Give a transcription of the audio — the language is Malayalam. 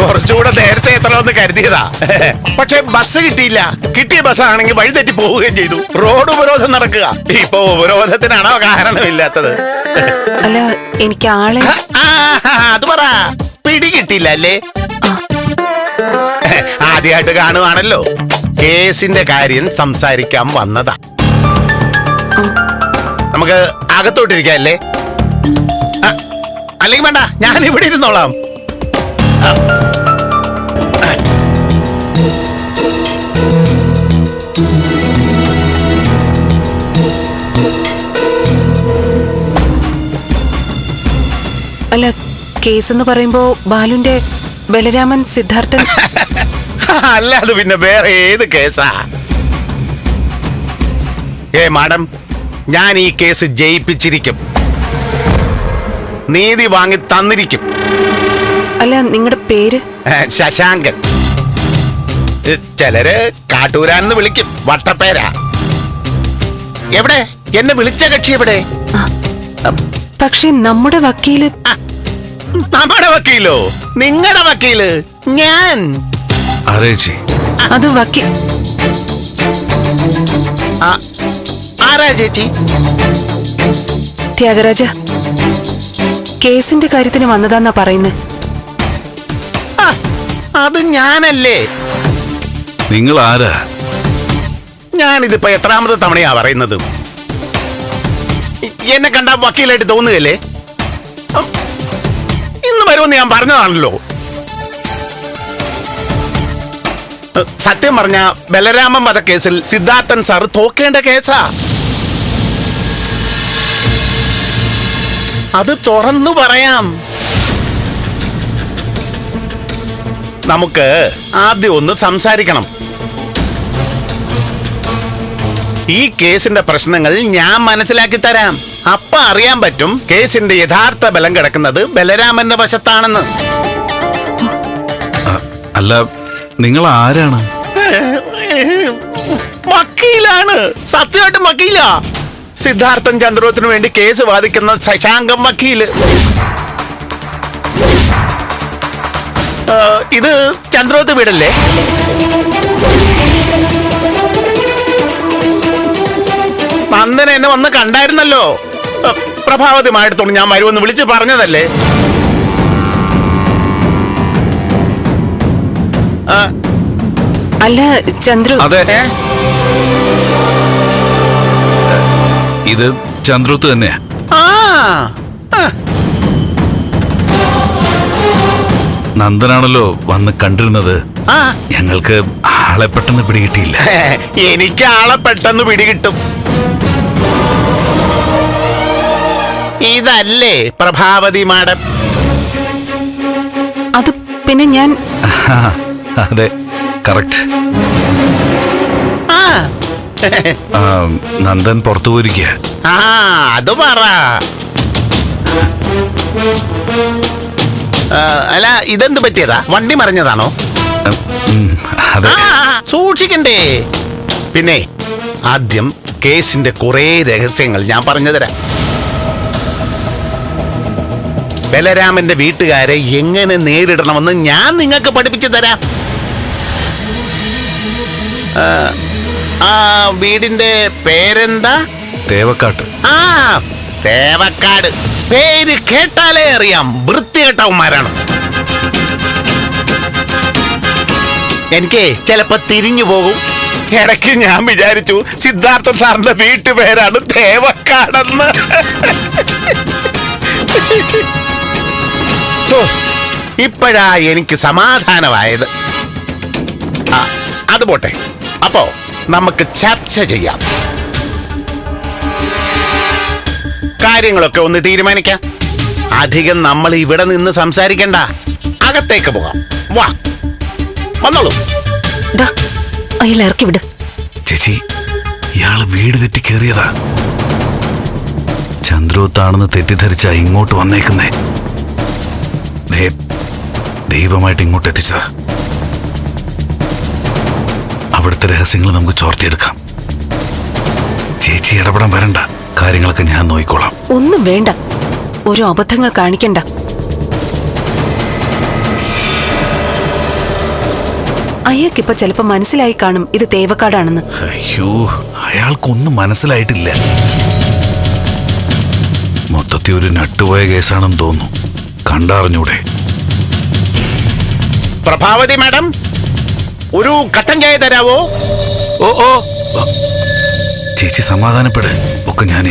കുറച്ചുകൂടെ നേരത്തെ എത്തണമെന്ന് കരുതിയതാ. പക്ഷെ ബസ് കിട്ടിയില്ല. കിട്ടിയ ബസ്സാണെങ്കിൽ വഴിതെറ്റി പോവുകയും ചെയ്തു. റോഡ് ഉപരോധം നടക്കുക. ഇപ്പൊ ഉപരോധത്തിനാണോ കാരണമില്ലാത്തത്? അല്ല എനിക്ക് ആളെ ആ, അത് പറ. പിടി കിട്ടിയില്ല അല്ലേ? ആദ്യമായിട്ട് കാണുവാണല്ലോ. കേസിന്റെ കാര്യം സംസാരിക്കാൻ വന്നതാ. നമുക്ക് അകത്തോട്ടിരിക്കാം അല്ലേ? ആ, അല്ലെങ്കിൽ വേണ്ട ഞാൻ ഇവിടെ ഇരുന്നോളാം. അല്ല കേസ് എന്ന് പറയുമ്പോ ബാലുന്റെ ബലരാമൻ സിദ്ധാർത്ഥൻ? അല്ല അത് പിന്നെ വേറെ ഏത് കേസാ? ഏ മാഡം ഞാൻ ഈ കേസ് ജയിപ്പിച്ചിരിക്കും. നീതി വാങ്ങി തന്നിരിക്കും. അല്ല നിങ്ങളുടെ പേര്? ശശാങ്കൻ. ചിലര് കാട്ടൂരാന്ന് വിളിക്കും. വട്ടപ്പേരാ. എവിടെ? എന്നെ വിളിച്ച കക്ഷി എവിടെ? പക്ഷെ നമ്മുടെ വക്കീൽ നമ്മുടെ വക്കീലോ? നിങ്ങളുടെ വക്കീൽ? ഞാൻ. അത് വക്കീൽ ആ, ആരാ ചേച്ചി? ത്യാഗരാജ കേസിന്റെ കാര്യത്തിന് വന്നതാന്നാ പറയുന്നത് അത് ഞാനല്ലേ? നിങ്ങൾ ആരാ ഞാനിതിപ്പോ എത്രാമത്തെ തവണയാ പറയുന്നത്? എന്നെ കണ്ട വക്കീലായിട്ട് തോന്നുകയല്ലേ? ഇന്ന് വരുമെന്ന് ഞാൻ പറഞ്ഞതാണല്ലോ. സത്യം പറഞ്ഞ ബലരാമൻ വധക്കേസിൽ സിദ്ധാർത്ഥൻ സാർ തോക്കേണ്ട കേസാ. അത് തുറന്നു പറയാം. നമുക്ക് ആദ്യം ഒന്ന് സംസാരിക്കണം. ഈ കേസിന്റെ പ്രശ്നങ്ങൾ ഞാൻ മനസ്സിലാക്കി തരാം. അപ്പ അറിയാൻ പറ്റും കേസിന്റെ യഥാർത്ഥ ബലം കിടക്കുന്നത് ബലരാമന്റെ വശത്താണെന്ന്. അല്ല നിങ്ങൾ ആരാണ്? വക്കീലാണ്. സത്യമായിട്ട് വക്കീല. സിദ്ധാർത്ഥൻ ചന്ദ്രോത്തിനു വേണ്ടി കേസ് വാദിക്കുന്ന ശശാങ്കം വക്കീൽ. ഇത് ചന്ദ്രോത്ത് വീടല്ലേ? നന്ദന എന്നെ വന്ന് കണ്ടായിരുന്നല്ലോ. പ്രഭാവതിമായിടത്തോളം ഞാൻ വരുമെന്ന് വിളിച്ച് പറഞ്ഞതല്ലേ? അല്ല ചന്ദ്രു അതെ. ഇത് ചന്ദ്രത്ത് തന്നെയാ. ആ. നന്ദനാണല്ലോ വന്ന് കണ്ടിരുന്നത്. ഞങ്ങൾക്ക് ആളെ പെട്ടെന്ന് പിടികിട്ടിയില്ല. എനിക്ക് ആളെ പെട്ടെന്ന് പിടികിട്ടും. ഇതല്ലേ പ്രഭാവതി മാഡം? അത് പിന്നെ ഞാൻ അതെ കറക്റ്റ്. ആ. നന്ദൻ പുറത്തു പോയിരിക്കുക ആ അത് പറ. അല്ല ഇതെന്ത് പറ്റിയതാ? വണ്ടി മറിഞ്ഞതാണോ? അതെ. സൂക്ഷിക്കണ്ടേ. പിന്നെ ആദ്യം കേസിന്റെ കുറേ രഹസ്യങ്ങൾ ഞാൻ പറഞ്ഞുതരാം ബലരാമന്റെ വീട്ടുകാരെ എങ്ങനെ നേരിടണമെന്ന് ഞാൻ നിങ്ങൾക്ക് പഠിപ്പിച്ചു തരാം. ആ, ആ വീടിന്റെ പേരെന്താ? തേവക്കാട്ട്. ആ തേവക്കാട്. പേര് കേട്ടാലേ അറിയാം. വൃത്തികെട്ടവന്മാരാണ്. എനിക്ക് ചിലപ്പോ തിരിഞ്ഞു പോകും. ഇടയ്ക്ക് ഞാൻ വിചാരിച്ചു സിദ്ധാർത്ഥ സാറിന്റെ വീട്ടുപേരാണ് ദേവക്കാടെന്ന്. ഇപ്പോഴാ എനിക്ക് സമാധാനമായത്. അത് പോട്ടെ. അപ്പോ നമുക്ക് ചർച്ച ചെയ്യാം. കാര്യങ്ങളൊക്കെ ഒന്ന് തീരുമാനിക്കാം. അധികം നമ്മൾ ഇവിടെ നിന്ന് സംസാരിക്കണ്ട. അകത്തേക്ക് പോകാം. വാ. വന്നോളൂ. ദാ, അയാൾ ഇറക്കി വിട്. ചേച്ചി ഇയാൾ വീട് തെറ്റി കയറിയതാ. ചന്ദ്രോത്താണെന്ന് തെറ്റിദ്ധരിച്ച ഇങ്ങോട്ട് വന്നേക്കുന്നേ. ദേ, ദൈവമായിട്ട് ഇങ്ങോട്ട് എത്തിച്ചതാ. അവിടുത്തെ രഹസ്യങ്ങൾ നമുക്ക് ചോർത്തിയെടുക്കാം. ചേച്ചി ഇടപെടാൻ വരണ്ട. കാര്യങ്ങളൊക്കെ ഞാൻ നോക്കിക്കോളാം. ഒന്നും വേണ്ട. ഒരു അബദ്ധങ്ങൾ കാണിക്കണ്ട. അയ്യക്കിപ്പ ചിലപ്പോ മനസ്സിലായി കാണും ഇത് തേവക്കാടാണെന്ന്. അയ്യോ അയാൾക്കൊന്നും മനസ്സിലായിട്ടില്ല. മൊത്തത്തിൽ ഒരു നട്ടുപോയ കേസാണെന്ന് തോന്നുന്നു. കണ്ടറിഞ്ഞൂടെ. പ്രഭാവതി മാഡം ഒരു കട്ടൻ ചായ തരാവോ? ഓ ഓ. ചേച്ചി സമാധാനപ്പെട്. ഒക്കെ ഞാൻ